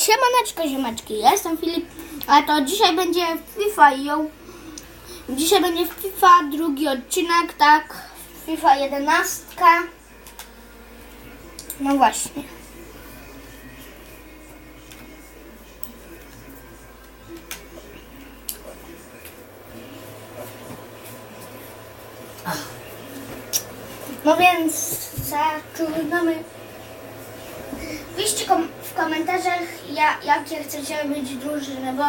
Siemaneczko ziomeczki, ja jestem Filip, a to dzisiaj będzie FIFA i ją... Dzisiaj będzie FIFA drugi odcinek, tak? FIFA 11. No właśnie. No więc zaczynamy. Piszcie kom- w komentarzach, ja, jakie chcecie mieć drużyny, bo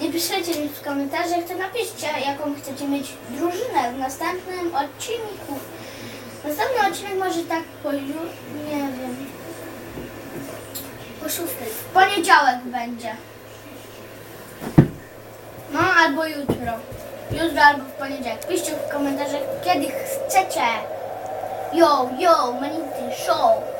nie piszecie mi w komentarzach, to napiszcie, jaką chcecie mieć drużynę w następnym odcinku. Następny odcinek może tak po nie wiem, po szóstej. W poniedziałek będzie. No, albo jutro. Jutro albo w poniedziałek. Piszcie w komentarzach, kiedy chcecie. Yo, yo, Manity Show.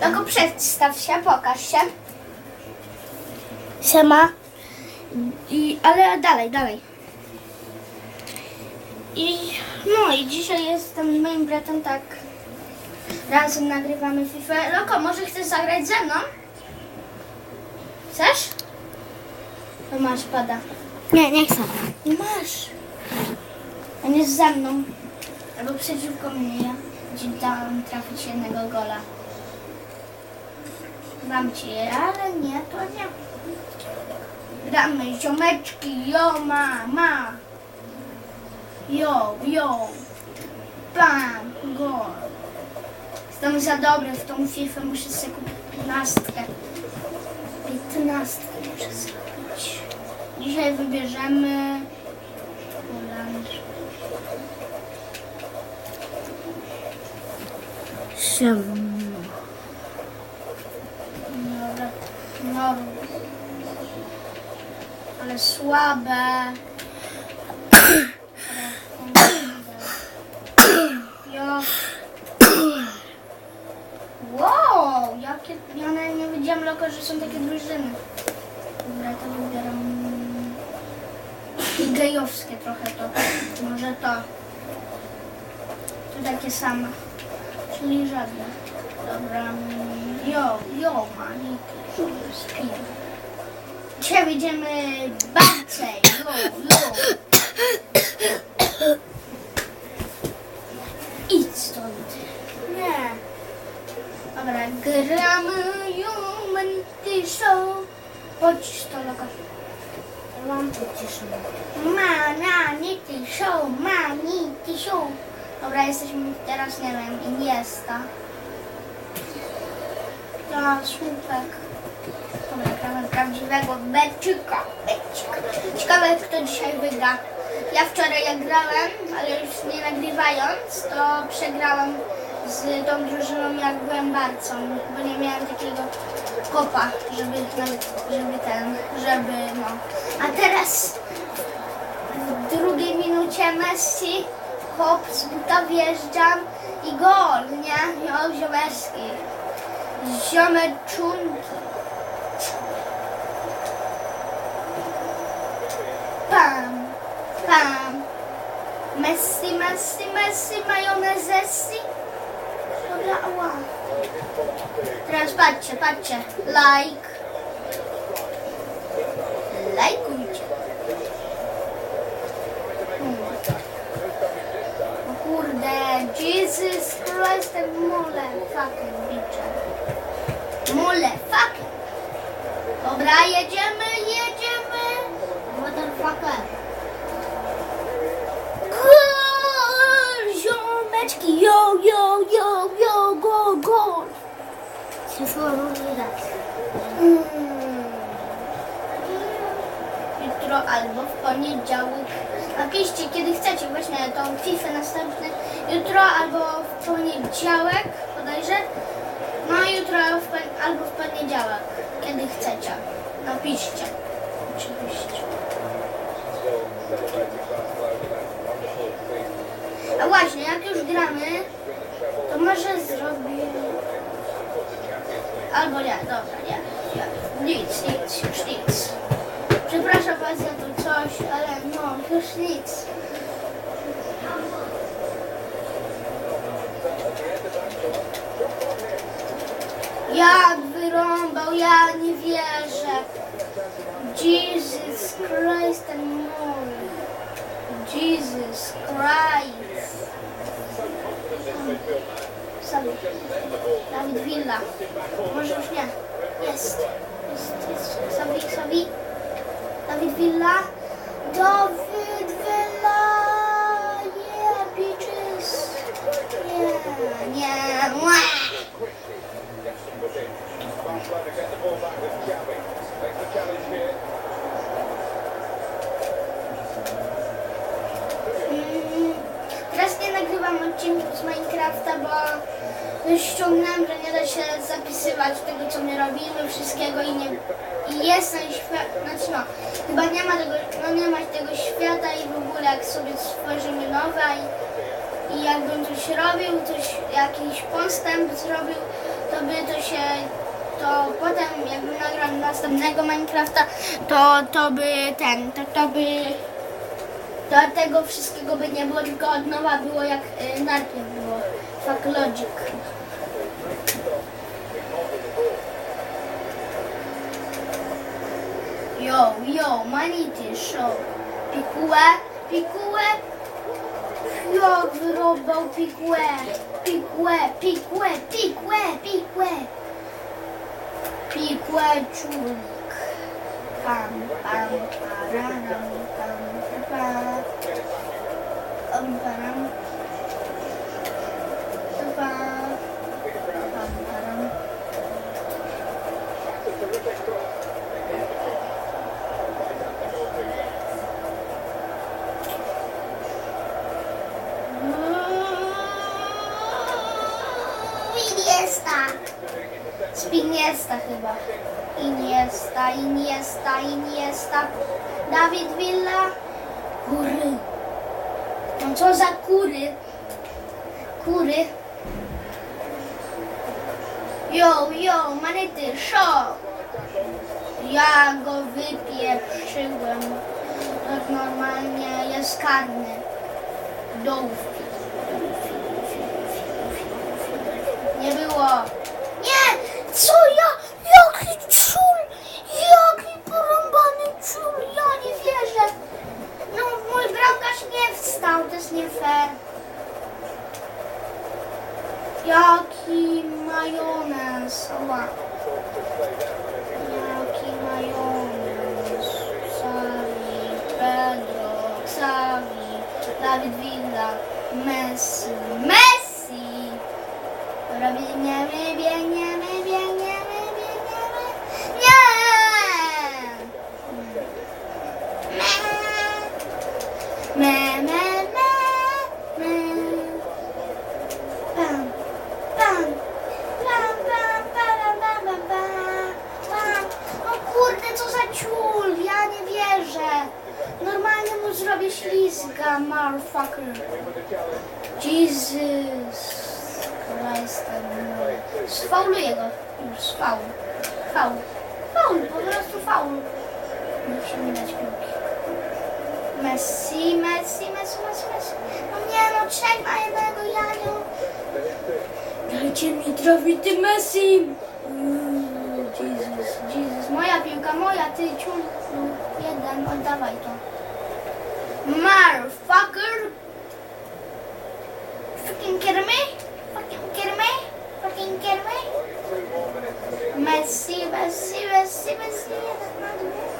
Tylko przedstaw się, pokaż się. Siema. I, ale dalej, dalej. I no i dzisiaj jestem z moim bratem tak. Razem nagrywamy FIFA. Loko, może chcesz zagrać ze mną? Chcesz? To masz pada. Nie, nie chcę. Nie masz. A nie ze mną. Albo przeciwko mnie. Ja ci dałam trafić jednego gola. Dam ci je, ale nie, to nie. Gramy ziomeczki, jo ma, ma. Jo, jo. Bam, gol. Jestem za dobry w tą FIFA, muszę sobie kupić piętnastkę. Piętnastkę muszę kupić. Dzisiaj wybierzemy Holandię. Siema. Dobra, no. Ale słabe. Jo. Wow, jakie... Ja nie wiedziałam, Loko, że są takie drużyny. Dobra, to wybieram... I gejowskie trochę to. Może to. To takie same. Czyli żadne. Dobra. Jo, jo, maniki. Spin. Dzisiaj będziemy bardziej. Idź stąd. Nie. Dobra, gramy Human Show. Chodź to logo. Lampy ciszę. Manity Show, Manity Show. Dobra, jesteśmy teraz, nie wiem, Iniesta. To słupek. Dobra, gramy prawdziwego Beczyka. Becik. Ciekawe, kto dzisiaj wygra. Ja wczoraj jak grałem, ale już nie nagrywając, to przegrałam z tą drużyną jak byłem barcą, bo nie miałem takiego kopa, żeby żeby ten, żeby no. A teraz w drugiej minucie Messi, hop, z buta wjeżdżam i gol, nie? Jo, ziomeczki. Ziomeczunki. Pam, pam. Messi, Messi, Messi, majonezessi. Dobra, ała. Teraz patrzcie, patrzcie. Like. Lajkujcie. O kurde, Jesus Christ, mole, fucking bitch. Mole, fucking. Dobra, jedziemy, jedziemy. Motherfucker. Gol, ziomeczki, yo, yo, yo, yo, go, go. Przyszło różny raz. Mm. Jutro albo w poniedziałek. Napiszcie, kiedy chcecie właśnie tą FIFA następny. Jutro albo w poniedziałek, bodajże. No jutro albo w poniedziałek, kiedy chcecie. Napiszcie. Oczywiście. A właśnie, jak już gramy, to może zrobię... Albo nie, dobra, nie. nie. Nic, nic, już nic. Przepraszam Was za to coś, ale no, już nic. Jak wyrąbał, ja nie wierzę. Jesus Christ and more. Jesus Christ. Sabi. Dawid Villa. Może już nie. Jest. Jest, jest. Sabi. Dawid Villa. Dawid Villa. Yeah, bitches. Nie, nie. Teraz nie nagrywam odcinków z Minecrafta, bo już ściągnąłem, że nie da się zapisywać tego, co my robimy, wszystkiego i nie i jest świat, znaczy no, chyba nie ma tego, no nie ma tego świata i w ogóle jak sobie stworzymy nowe i, i jakbym coś robił, coś, jakiś postęp zrobił, to by to się, to potem jakbym nagrał następnego Minecrafta, to, to by ten, to, to by to tego wszystkiego by nie było, tylko od nowa było jak y, najpierw było. Fuck logic. Yo, yo, manity, show. Pikułę, pikułę. Jak wyrobał pikułę. Pikułę, pikułę, pikułę, pikułę. Pikuaculik Kampang Parang Kampang Emparang Spiniesta chyba. Iniesta, Iniesta, Iniesta. Dawid Villa. Kury. No co za kury? Kury. Yo, yo, manety, show. Ja go wypieprzyłem. Tak normalnie jest karny. Dołów. Nie było. Nie! Co ja? Jaki czul! Jaki porąbany czul! Ja nie wierzę! No, mój bramkarz nie wstał, to jest nie fair. Jaki majonez! Oła. Jaki majonez! Xavi, Pedro, Xavi, Dawid Villa, Messi, Messi! Dobra, biegniemy, Zrobię ślizga, motherfucker. Jesus Christ, sfauluję go. Już faul. Faul. Po prostu faul. Musimy dać piłki. Messi, Messi, Messi, Messi, Messi. No nie no, trzech na jednego, ja nie... Dajcie mi trafić ty Messi! Mm, Jesus, Jesus. Moja piłka, moja, ty ciul. Jeden, oddawaj to. Motherfucker! Fucking kidding me? Fucking kidding me? Fucking kidding me? Messi, Messi, Messi, Messi,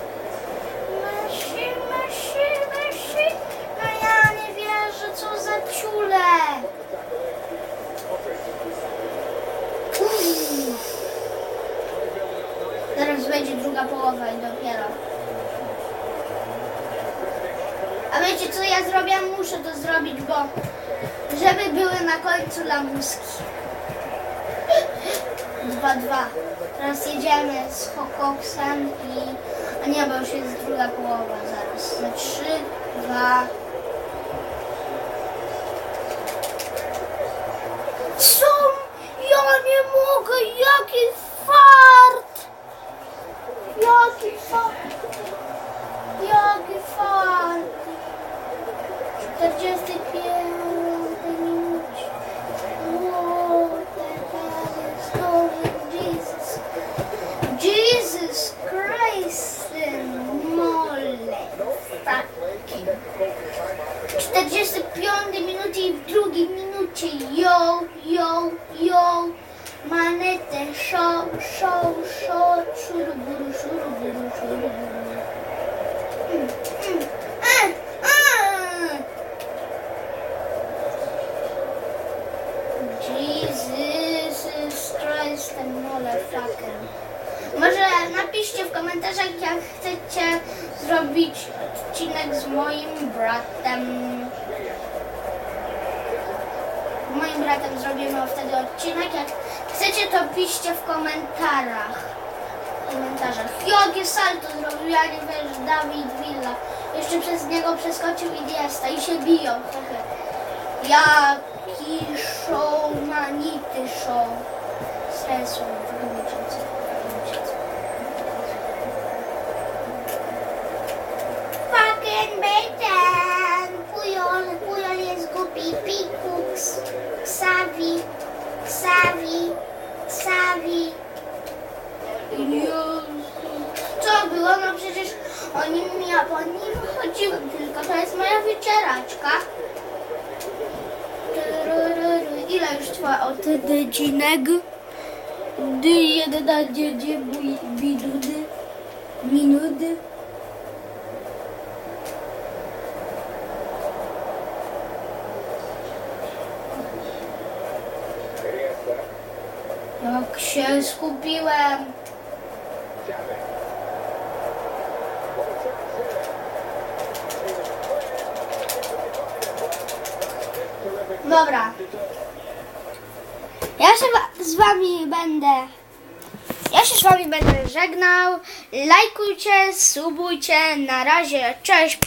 wiecie co ja zrobię? Muszę to zrobić, bo żeby były na końcu lamuski. 2-2. Teraz jedziemy z Hokoksem i... A nie, bo już jest druga połowa zaraz. Na 3, 2... Co? Ja nie mogę! Jaki fart! Jaki fart! Jaki fart! They've just moim bratem zrobimy wtedy odcinek. Jak chcecie, to piszcie w komentarzach. W komentarzach. Jakie salto zrobił, ja nie wiesz, Dawid Villa. Jeszcze przez niego przeskoczył Iniesta i się biją. Jaki show, manity show wymieciący. Fucking bacon! Pujol, pujol jest głupi. Pikuks, Ksawi, Ksawi, Ksawi. Jezu. Co było? No przecież o nim ja po nim chodziłem, tylko to jest moja wycieraczka. Ile już trwa odcinek? Dy jedna dziedzie bidudy minuty. Jak się skupiłem. Dobra. Ja się z wami będę. Ja się z wami będę żegnał. Lajkujcie, subujcie. Na razie. Cześć.